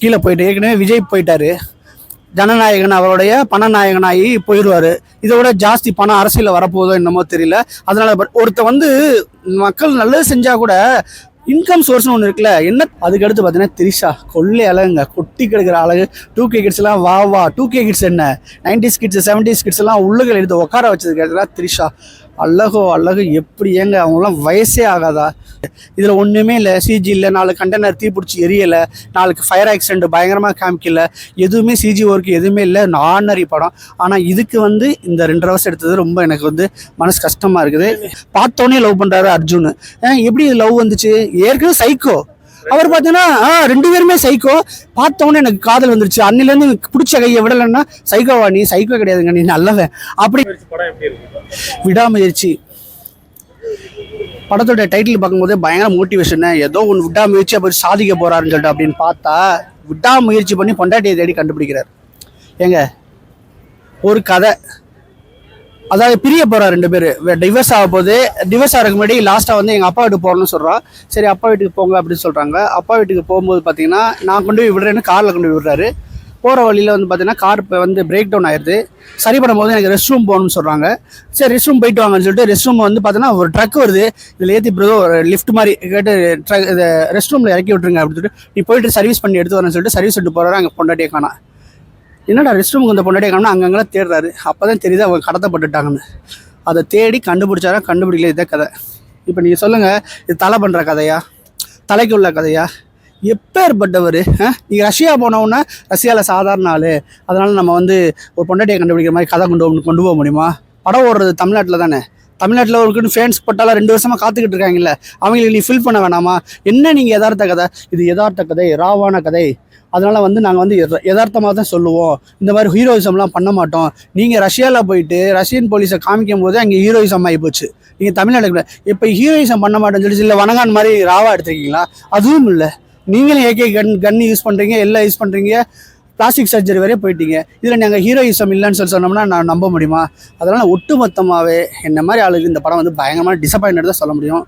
கீழே போயிட்டு ஏற்கனவே விஜய் போயிட்டாரு. ஜனநாயகன் அவருடைய பணநாயகனாகி போயிடுவார். இதை விட ஜாஸ்தி பணம் அரசியலில் வரப்போதோ என்னமோ தெரியல. அதனால பட் ஒருத்த வந்து மக்கள் நல்லது செஞ்சால் கூட இன்கம் சோர்ஸ்னு ஒன்று இருக்குல்ல என்ன? அதுக்கடுத்து பார்த்தீங்கன்னா திரிஷா கொள்ளை அழகுங்க. கொட்டி கிடக்கிற அழகு. டூ கே கிட்ஸ்லாம் வா வா. டூ கே கிட்ஸ் என்ன? நைன்டிஸ் கிட்ஸ் செவன்டிஸ் கிட்ஸ் எல்லாம் உள்ளுகள் எடுத்து உட்கார வச்சது கேட்டா திரிஷா. அழகோ அழகு எப்படி ஏங்க? அவங்களாம் வயசே ஆகாதா? இதில் ஒன்றுமே இல்லை. சிஜி இல்லை. நாலு கண்டெய்னர் தீ பிடிச்சி எரியலை. நாளுக்கு ஃபயர் ஆக்சிடென்ட் பயங்கரமாக காமிக்கல. எதுவுமே சிஜி ஒர்க் எதுவுமே இல்லை. நார்னரி படம். ஆனால் இதுக்கு வந்து இந்த ரெண்டரை வருஷம் எடுத்தது ரொம்ப எனக்கு வந்து மனசு கஷ்டமாக இருக்குது. பார்த்தோன்னே லவ் பண்ணுறாரு அர்ஜுன். எப்படி லவ் வந்துச்சு? ஏற்கனவே சைக்கோ அவர் பார்த்தீங்கன்னா ரெண்டு பேருமே சைக்கோ பார்த்தோன்னே எனக்கு காதல் வந்துருச்சு. அன்னிலேருந்து எனக்கு பிடிச்ச கையை விடலைன்னா சைக்கோவா நீ சைக்கோ கிடையாதுங்க நீ நல்லவன். அப்படி விடாமுயற்சி. படத்தோட டைட்டில் பார்க்கும்போது பயங்கர மோட்டிவேஷன் ஏதோ ஒன்று விடாமுயற்சி அப்படி சாதிக்க போறாருன்னு சொல்லிட்டு அப்படின்னு பார்த்தா விடாமுயற்சி பண்ணி பொண்டாட்டியை தேடி கண்டுபிடிக்கிறார். ஏங்க ஒரு கதை. அதாவது பிரிய போறா ரெண்டு பேர். டிவோர்ஸ் ஆக போது டிவோர்ஸ் ஆகிறதுக்கு முன்னாடி லாஸ்ட்டாக வந்து எங்கள் அப்பா வீட்டுக்கு போகணும்னு சொல்கிறான் சரி அப்பா வீட்டுக்கு போங்க அப்படின்னு சொல்கிறாங்க அப்பா வீட்டுக்கு போகும்போது பார்த்தீங்கன்னா நான் கொண்டு போய் விடுறேன்னு காரில் கொண்டு போய் விடுறாரு. போகிற வழியில் வந்து பார்த்தீங்கன்னா கார் இப்போ வந்து பிரேக் டவுன் ஆயிடுது சரி பண்ணும்போது எனக்கு ரெஸ்ட் ரூம் போகணும்னு சொல்கிறாங்க சரி ரெஸ்ட் ரூம் போயிட்டு வாங்கன்னு சொல்லிட்டு ரெஸ்ட் ரூம் வந்து பார்த்தீங்கன்னா ஒரு ட்ரக் வருது. இதில் ஏற்றி பிறகு ஒரு லிஃப்ட் மாதிரி. கேட்டு ட்ரக் இதை ரெஸ்ட் ரூமில் இறக்கி விட்டுருங்க அப்படின்னு சொல்லிட்டு நீ போயிட்டு சர்வீஸ் பண்ணி எடுத்து வரேன்னு சொல்லிட்டு சர்வீஸ் விட்டு போகிறாரு அங்கே பொண்டாட்டியை காணா. என்னடா ரெஸ்ட் ரூமுக்கு இந்த பொண்டாட்டி காணா அங்கங்கெல்லாம் தேடுறாரு. அப்போ தான் தெரியுது அவங்க கடத்தப்பட்டுட்டாங்கன்னு. அதை தேடி கண்டுபிடிச்சாரா? கண்டுபிடிக்கல இதே கதை. இப்போ நீங்கள் சொல்லுங்கள் இது தலை பண்ணுற கதையா? தலைக்கு உள்ள கதையா? எப்பேற்பட்டவர் நீங்கள் ரஷ்யா போனவுடனே ரஷ்யாவில் சாதாரண ஆள். அதனால் நம்ம வந்து ஒரு பொண்டாட்டியை கண்டுபிடிக்கிற மாதிரி கதை கொண்டு கொண்டு போக முடியுமா? படம் ஓடுறது தமிழ்நாட்டில் தானே. தமிழ்நாட்டில் இருக்குன்னு ஃபேன்ஸ் போட்டாலும் ரெண்டு வருஷமாக காத்துக்கிட்டு இருக்காங்கல்ல அவங்களுக்கு நீ ஃபில் பண்ண வேணாமா? என்ன நீங்கள் யதார்த்த கதை? இது யதார்த்த கதை ராவான கதை. அதனால் வந்து நாங்கள் வந்து யதார்த்தமாக தான் சொல்லுவோம். இந்த மாதிரி ஹீரோயிசம்லாம் பண்ண மாட்டோம். நீங்கள் ரஷ்யாவில் போயிட்டு ரஷ்யன் போலீஸை காமிக்கும் போது அங்கே ஹீரோயிசம் ஆகி போச்சு. நீங்கள் தமிழ்நாட்டுக்கு இப்போ ஹீரோயிசம் பண்ண மாட்டேன்னு சொல்லி இல்லை வனகான் மாதிரி ராவா எடுத்துருக்கீங்களா? அதுவும் இல்லை. நீங்களும் ஏகே கன் கன் யூஸ் பண்ணுறீங்க எல்லாம் யூஸ் பண்ணுறீங்க பிளாஸ்டிக் சர்ஜரி வரையே போயிட்டீங்க. இதில் நாங்கள் ஹீரோயிசம் இல்லைன்னு சொல்லி சொன்னோம்னா நான் நம்ப முடியுமா? அதனால் ஒட்டுமொத்தமாகவே என்ன மாதிரி ஆளுக்கு இந்த படம் வந்து பயங்கரமான டிசப்பாயின்ட் தான் சொல்ல முடியும்.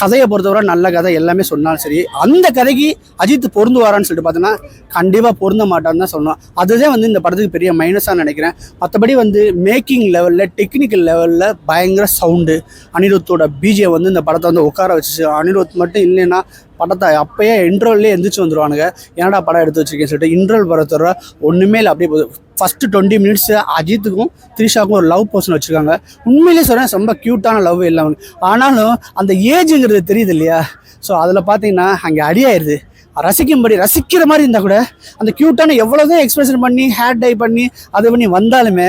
கதையை பொறுத்தவரை நல்ல கதை எல்லாமே சொன்னாலும் சரி அந்த கதைக்கு அஜித் பொருந்துவாரான்னு சொல்லிட்டு பார்த்தோன்னா கண்டிப்பாக பொருந்த மாட்டான்னு தான் சொல்லணும். அதுதான் வந்து இந்த படத்துக்கு பெரிய மைனஸாக நினைக்கிறேன். மற்றபடி வந்து மேக்கிங் லெவலில் டெக்னிக்கல் லெவலில் பயங்கர சவுண்டு அனிருத்தோட பிஜே வந்து இந்த படத்தை வந்து உட்கார வச்சு அனிருத் மட்டும் இல்லைன்னா படத்தை அப்பயே இன்ட்ரோல்லே எந்திரிச்சு வந்துருவானுங்க. என்னடா படம் எடுத்து வச்சிருக்கேன்னு சொல்லிட்டு இன்ட்ரோல் படத்தோட ஒன்றுமே இல்லை. அப்படியே போகுது ஃபஸ்ட்டு டுவெண்ட்டி மினிட்ஸ் அஜித்துக்கும் த்ரிஷாவுக்கும் ஒரு லவ் பர்சன் வச்சுருக்காங்க. உண்மையிலே சொல்கிறேன் ரொம்ப க்யூட்டான லவ் இல்லை ஆனாலும் அந்த ஏஜுங்கிறது தெரியுது இல்லையா? ஸோ அதில் பார்த்தீங்கன்னா அங்கே அடியாயிருது ரசிக்கும்படி ரசிக்கிற மாதிரி இருந்தால் கூட அந்த க்யூட்டான எவ்வளோதான் எக்ஸ்பிரஷன் பண்ணி ஹேர் டை பண்ணி அது பண்ணி வந்தாலுமே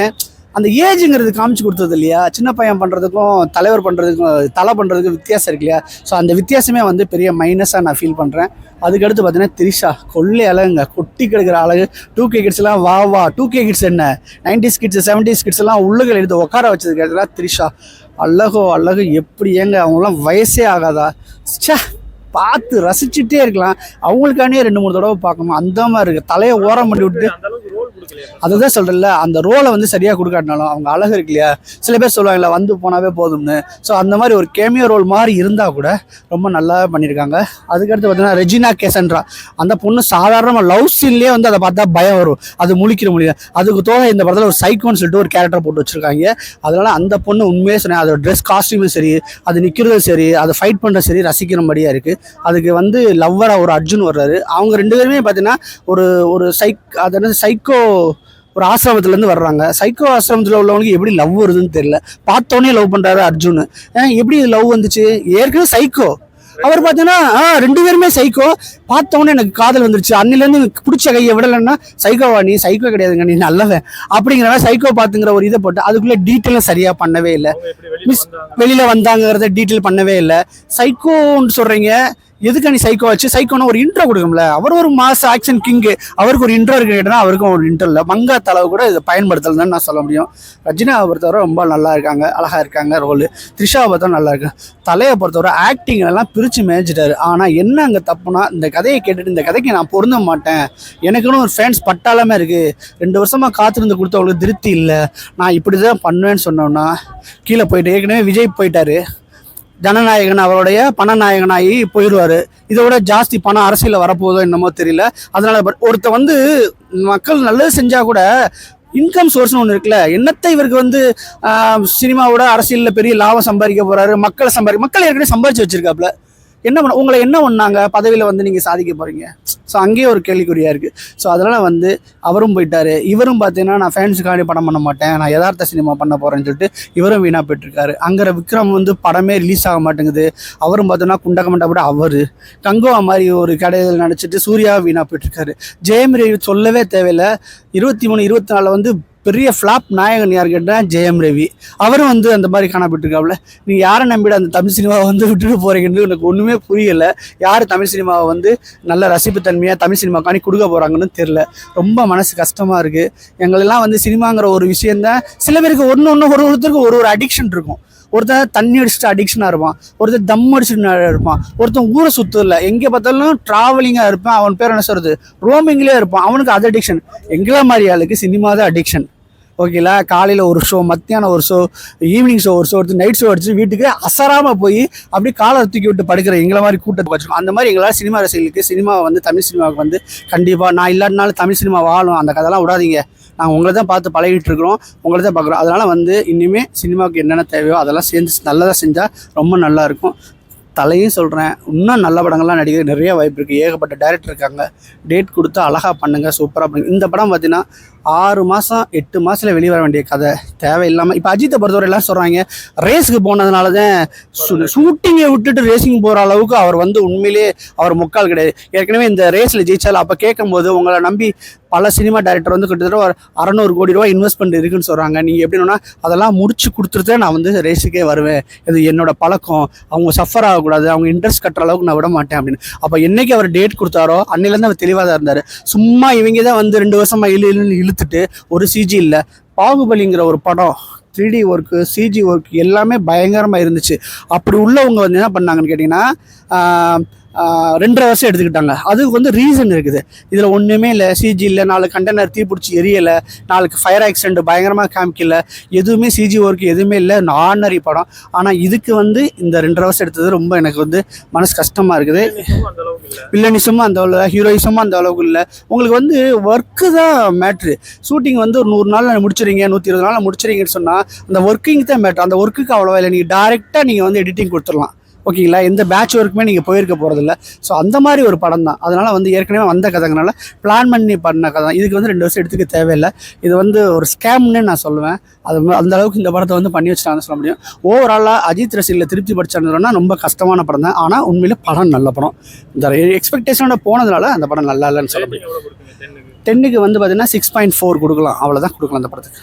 அந்த ஏஜுங்கிறது காமிச்சு கொடுத்தது இல்லையா? சின்ன பையன் பண்ணுறதுக்கும் தலைவர் பண்ணுறதுக்கும் தலை பண்ணுறதுக்கும் வித்தியாசம் இருக்கு இல்லையா? ஸோ அந்த வித்தியாசமே வந்து பெரிய மைனஸாக நான் ஃபீல் பண்ணுறேன் அதுக்கடுத்து பார்த்தீங்கன்னா திரிஷா கொள்ளை அழகுங்க. கொட்டி கிடக்கிற அழகு. டூ கே கிட்ஸ்லாம் வா வா. டூ கே கிட்ஸ் என்ன? நைன்டிஸ் கிட்ஸ் செவன்டிஸ் கிட்ஸ்லாம் உள்ளுகள் எடுத்து உட்கார வச்சது கேட்டா திரிஷா. அழகோ அழகு எப்படி ஏங்க? அவங்களாம் வயசே ஆகாதா? சே பார்த்து ரசிச்சுட்டே இருக்கலாம். அவங்களுக்கானே ரெண்டு மூணு தடவை பார்க்கணும். அந்த மாதிரி இருக்குது தலையை ஓரம் பண்ணி விட்டு அதுதான் சொல்கிறேன்ல அந்த ரோலை வந்து சரியாக கொடுக்காட்டினாலும் அவங்க அழகு இருக்கு இல்லையா? சில பேர் சொல்லுவாங்கல்ல வந்து போனாவே போதும்னு. ஸோ அந்த மாதிரி ஒரு கேமியோ ரோல் மாதிரி இருந்தால் கூட ரொம்ப நல்லா பண்ணியிருக்காங்க அதுக்கடுத்து பார்த்தீங்கன்னா ரெஜினா கேசன்ட்ரா. அந்த பொண்ணு சாதாரணமாக லவ் சீன்லேயே வந்து அதை பார்த்தா பயம் வரும். அது முழிக்கிற முடியாது. அதுக்கு தோக இந்த படத்தில் ஒரு சைக்கோன்னு சொல்லிட்டு ஒரு கேரக்டர் போட்டு வச்சிருக்காங்க. அதனால அந்த பொண்ணு உண்மையே சொன்னேன் அதோட ட்ரெஸ் காஸ்டியூமும் சரி அது நிற்கிறதும் சரி அதை ஃபைட் பண்ணுறது சரி ரசிக்கிறபடியாக இருக்குது அதுக்கு வந்து லவ்வராக ஒரு அர்ஜுன் வர்றாரு. அவங்க ரெண்டு பேருமே பார்த்தீங்கன்னா ஒரு ஒரு சைக் அது என்ன சைக்கோ ஒரு ஆசிரமத்துலேருந்து வர்றாங்க. சைக்கோ ஆசிரமத்தில் உள்ளவங்களுக்கு எப்படி லவ் வருதுன்னு தெரியல. பார்த்தோன்னே லவ் பண்ணுறாரு அர்ஜுன். எப்படி லவ் வந்துச்சு? ஏற்கனவே சைக்கோ அவர் பார்த்தீங்கன்னா ஆ ரெண்டு பேருமே சைக்கோ பார்த்தோன்னே எனக்கு காதல் வந்துருச்சு. அன்னிலேருந்து எனக்கு பிடிச்ச கையை விடலைன்னா சைக்கோவா நீ சைக்கோ கிடையாதுங்க நீ நல்லவன். அப்படிங்கிற சைக்கோ பார்த்துங்கிற ஒரு இதை போட்டு அதுக்குள்ளே டீட்டெயிலும் சரியாக பண்ணவே இல்லை. மிஸ் வெளியில வந்தாங்கிறத டீட்டெயில் பண்ணவே இல்லை. சைக்கோன்னு சொல்றீங்க. எதுக்கு நீ சைக்கோ ஆச்சு? சைக்கோன்னு ஒரு இன்ட்ரோ கொடுக்கும்ல அவர் ஒரு மாச ஆக்ஷன் கிங்கு அவருக்கு ஒரு இன்ட்ரோ இருக்கு அவருக்கும் ஒரு இன்ட்ரோ இல்லை. மங்கா அளவு கூட இதை பயன்படுத்தலன்னு நான் சொல்ல முடியும். ரஜினாவை பொறுத்தவரை ரொம்ப நல்லா இருக்காங்க அழகாக இருக்காங்க ரோல் த்ரிஷாவை பொறுத்தவரை நல்லா இருக்கு. தலையை பொறுத்தவரை ஆக்டிங் எல்லாம் பிரிச்சு மேய்ச்சிட்டாரு ஆனால் என்ன அங்கே தப்புனா இந்த கதையை கேட்டுட்டு இந்த கதைக்கு நான் பொருந்த மாட்டேன். எனக்குன்னு ஒரு ஃபேன்ஸ் பட்டாளமே இருக்குது ரெண்டு வருஷமாக காத்திருந்து கொடுத்தவங்களுக்கு திருப்தி இல்லை. நான் இப்படி தான் பண்ணுவேன்னு சொன்னோன்னா கீழே போயிட்டு ஏற்கனவே விஜய் போயிட்டாரு. ஜனநாயகன் அவருடைய பணநாயகனாகி போயிடுவார். விட ஜாஸ்தி பணம் அரசியலில் வரப்போதோ என்னமோ தெரியல. அதனால் but ஒருத்த வந்து மக்கள் நல்லது செஞ்சால் கூட இன்கம் சோர்ஸ்னு ஒன்று இருக்குல்ல. என்னத்தை இவருக்கு வந்து சினிமாவோட அரசியலில் பெரிய லாபம் சம்பாதிக்க போகிறாரு மக்களை சம்பாதி மக்கள் ஏற்கனவே சம்பாதிச்சு வச்சிருக்காப்புல. என்ன பண்ண உங்களை என்ன பண்ணாங்க? பதவியில் வந்து நீங்கள் சாதிக்க போகிறீங்க ஸோ அங்கேயே ஒரு கேள்விக்குறியாக இருக்குது ஸோ அதனால் வந்து அவரும் போயிட்டார். இவரும் பார்த்தீங்கன்னா நான் ஃபேன்ஸுக்காண்டி படம் பண்ண மாட்டேன். நான் யதார்த்த சினிமா பண்ண போகிறேன்னு சொல்லிட்டு இவரும் வீணாக போயிட்டுருக்காரு. அங்கே விக்ரம் வந்து படமே ரிலீஸ் ஆக மாட்டேங்குது. அவரும் பார்த்தோன்னா குண்டகமண்டா கூட அவர். கங்குவா மாதிரி ஒரு கடையில் நினச்சிட்டு சூர்யா வீணாக போயிட்டுருக்காரு. ஜெயம் ரவி சொல்லவே தேவையில்லை. இருபத்தி மூணு இருபத்தி நாலில் வந்து பெரிய ஃப்ளாப் நாயகன் யார் கேட்டால் ஜெயம் ரவி. அவரும் வந்து அந்த மாதிரி காணப்பட்டிருக்காப்புல. நீங்கள் யாரை நம்பிட அந்த தமிழ் சினிமாவை வந்து விட்டுட்டு போகிறீங்கன்னு எனக்கு ஒன்றுமே புரியலை. யார் தமிழ் சினிமாவை வந்து நல்ல ரசிப்புத்தன்மையாக தமிழ் சினிமாக்காண்டி கொடுக்க போகிறாங்கன்னு தெரில ரொம்ப மனசு கஷ்டமாக இருக்குது எங்களெல்லாம் வந்து சினிமாங்கிற ஒரு விஷயந்தான் சில பேருக்கு ஒன்று ஒன்று ஒரு ஒருத்தருக்கு ஒரு ஒரு அடிக்ஷன் இருக்கும். ஒருத்தன் தண்ணி அடிச்சுட்டு அடிக்ஷனாக இருப்பான். ஒருத்தன் தம் அடிச்சுட்டு இருப்பான். ஒருத்தன் ஊரை சுத்தல எங்கே பார்த்தாலும் ட்ராவலிங்காக இருப்பான். அவன் பேர் என்ன சொல்கிறது ரோமிங்லேயே இருப்பான். அவனுக்கு அது அடிக்ஷன் எங்களை மாதிரி ஆளுக்கு சினிமா தான் அடிக்ஷன் ஓகேங்களா காலையில் ஒரு ஷோ மத்தியானம் ஒரு ஷோ ஈவினிங் ஷோ ஒரு ஷோ எடுத்து நைட் ஷோ அடிச்சு வீட்டுக்கு அசராமல் போய் அப்படியே காலை தூக்கி விட்டு படுக்கிற எங்களை மாதிரி கூட்டத்தை வச்சுக்கோம் அந்த மாதிரி எங்களால் சினிமா ரசிகளுக்கு சினிமாவை வந்து தமிழ் சினிமாவுக்கு வந்து கண்டிப்பாக நான் இல்லாட்டினாலும் தமிழ் சினிமா வாழும். அந்த கதைலாம் விடாதீங்க. நாங்கள் உங்களை தான் பார்த்து பழகிட்டு இருக்கிறோம். உங்களை தான் பார்க்குறோம். அதனால் வந்து இனிமேல் சினிமாவுக்கு என்னென்ன தேவையோ அதெல்லாம் சேர்ந்து நல்லதாக செஞ்சால் ரொம்ப நல்லாயிருக்கும் தலையும் சொல்கிறேன் இன்னும் நல்ல படங்கள்லாம் நடிக்க நிறைய வாய்ப்பு இருக்குது ஏகப்பட்ட டேரக்டர் இருக்காங்க. டேட் கொடுத்து அழகாக பண்ணுங்கள் சூப்பராக பண்ணுங்க இந்த படம் பார்த்தீங்கன்னா ஆறு மாதம் எட்டு மாதத்தில் வெளியே வர வேண்டிய கதை. தேவையில்லாமல் இப்போ அஜித்தை பொறுத்தவரை எல்லாம் சொல்கிறாங்க ரேஸுக்கு போனதுனால தான் ஷூட்டிங்கை விட்டுட்டு ரேசிங் போகிற அளவுக்கு அவர் வந்து உண்மையிலே அவர் முக்கால் கிடையாது. ஏற்கனவே இந்த ரேஸில் ஜெயிச்சால் அப்போ கேட்கும்போது உங்களை நம்பி பல சினிமா டைரக்டர் வந்து கிட்டத்தட்ட ஒரு அறநூறு கோடி ரூபாய் இன்வெஸ்ட்மெண்ட் இருக்குன்னு சொல்கிறாங்க நீங்கள் எப்படின்னா அதெல்லாம் முடிச்சு கொடுத்துட்டு நான் வந்து ரேஸுக்கே வருவேன். இது என்னோட பழக்கம். அவங்க சஃபர் ஆகக்கூடாது. அவங்க இன்ட்ரெஸ்ட் கட்டுற அளவுக்கு நான் விட மாட்டேன் அப்படின்னு. அப்போ என்னைக்கு அவர் டேட் கொடுத்தாரோ அன்னிலேருந்து அவர் தெளிவாக தான் இருந்தார். சும்மா இவங்க தான் வந்து ரெண்டு வருஷமா இழு இழுன்னு இழுத்துட்டு ஒரு சிஜி இல்லை. பாகுபலிங்கிற ஒரு படம் three D work CG work எல்லாமே பயங்கரமாக இருந்துச்சு. அப்படி உள்ளவங்க வந்து என்ன பண்ணாங்கன்னு கேட்டிங்கன்னா ரெண்டரை வருஷம் எடுத்துக்கிட்டாங்க. அதுக்கு வந்து ரீசன் இருக்குது. இதில் ஒன்றுமே இல்லை. சிஜி இல்லை. நாலு கண்டெய்னர் தீப்பிடிச்சி எரியலை. நாளுக்கு ஃபயர் ஆக்சிடென்ட் பயங்கரமாக காமிக்கல எதுவுமே சிஜி ஒர்க் எதுவுமே இல்லை. ஆர்டினரி படம். ஆனால் இதுக்கு வந்து இந்த ரெண்டரை வருஷம் எடுத்தது ரொம்ப எனக்கு வந்து மனசு கஷ்டமாக இருக்குது. வில்லனிசமும் அந்த அளவு ஹீரோயிசமும் அந்த அளவுக்கு இல்லை. உங்களுக்கு வந்து ஒர்க்கு தான் மேட்ரு ஷூட்டிங் வந்து ஒரு நூறு நாளில் முடிச்சுறீங்க நூற்றி இருபது நாளில் முடிச்சுறீங்கன்னு சொன்னால் அந்த ஒர்க்கிங் தான் மேட்ரு அந்த ஒர்க்குக்கு அவ்வளோவா இல்லை. நீங்கள் டேரெக்டாக நீங்கள் வந்து எடிட்டிங் கொடுத்துடலாம். ஓகேங்களா? எந்த பேட்ச் ஒர்க்குமே நீங்கள் போயிருக்க போகிறதில்ல ஸோ அந்த மாதிரி ஒரு படம் தான். அதனால் வந்து ஏற்கனவே வந்த கதைங்கனால பிளான் பண்ணி பண்ண கதை தான். இதுக்கு வந்து ரெண்டு வருஷம் எடுத்துக்க தேவையில்லை. இது வந்து ஒரு ஸ்கேம்னு நான் சொல்லுவேன். அது அந்த அளவுக்கு இந்த படத்தை வந்து பண்ணி வச்சுட்டாங்கன்னு சொல்ல முடியும். ஓவராலாக அஜித் ரசிகர்ல திருப்தி படிச்சாங்கன்னா ரொம்ப கஷ்டமான படம் தான். ஆனால் உண்மையிலே படம் நல்ல படம். இந்த எக்ஸ்பெக்டேஷனோட போனதுனால அந்த படம் நல்லா இல்லைன்னு சொல்ல முடியும். டென்னுக்கு வந்து பார்த்தீங்கன்னா சிக்ஸ் பாயிண்ட் ஃபோர் கொடுக்கலாம். அவ்வளோதான் கொடுக்கலாம் அந்த படத்துக்கு.